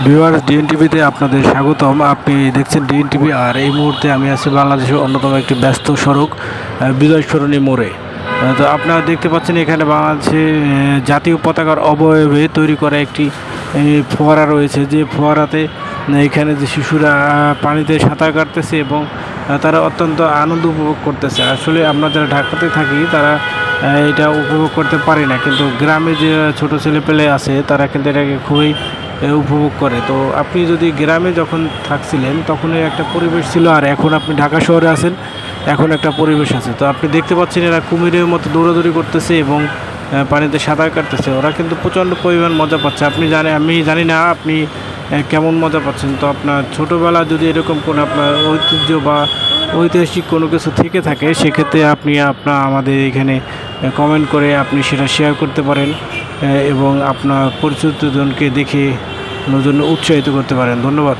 Viewers DNA টিভিতে আপনাদের স্বাগতম। আপনি দেখছেন ডিএন টিভি আর এই মুহূর্তে আমি আছি বাংলাদেশের অন্যতম একটি ব্যস্ত সড়ক বিজয় সরণী মোড়ে। তো আপনারা দেখতে পাচ্ছেন এখানে বাংলাদেশে জাতীয় পতাকার অবয়বে তৈরি করা একটি ফোয়ারা রয়েছে। যে ফোয়ারাতে এখানে যে শিশুরা পানিতে সাঁতার কাটতেছে এবং তারা অত্যন্ত আনন্দ উপভোগ করতেছে। আসলে আমরা যারা ঢাকাতে থাকি, তারা এটা উপভোগ করতে পারি না। কিন্তু গ্রামে যে ছোট ছেলেপেলে আছে, তারা কিন্তু এটাকে খুবই উপভোগ করে। তো আপনি যদি গ্রামে যখন থাকছিলেন তখন একটা পরিবেশ ছিল আর এখন আপনি ঢাকা শহরে আছেন, এখন একটা পরিবেশ আছে। তো আপনি দেখতে পাচ্ছেন এরা কুমিরের মতো দৌড়াদৌড়ি করতেছে এবং পানিতে সাঁতার কাটতেছে। ওরা কিন্তু প্রচণ্ড পরিমাণ মজা পাচ্ছে। আপনি জানে, আমি জানি না আপনি কেমন মজা পাচ্ছেন। তো আপনার ছোটোবেলা যদি এরকম কোনো আপনার ঐতিহ্য বা ঐতিহাসিক কোনো কিছু থেকে থাকে, সেক্ষেত্রে আপনি আপনার আমাদের এখানে কমেন্ট করে আপনি সেটা শেয়ার করতে পারেন। এবং আপনার পরিচিতজনকে দেখে নতুন উৎসাহিত করতে পারেন। ধন্যবাদ।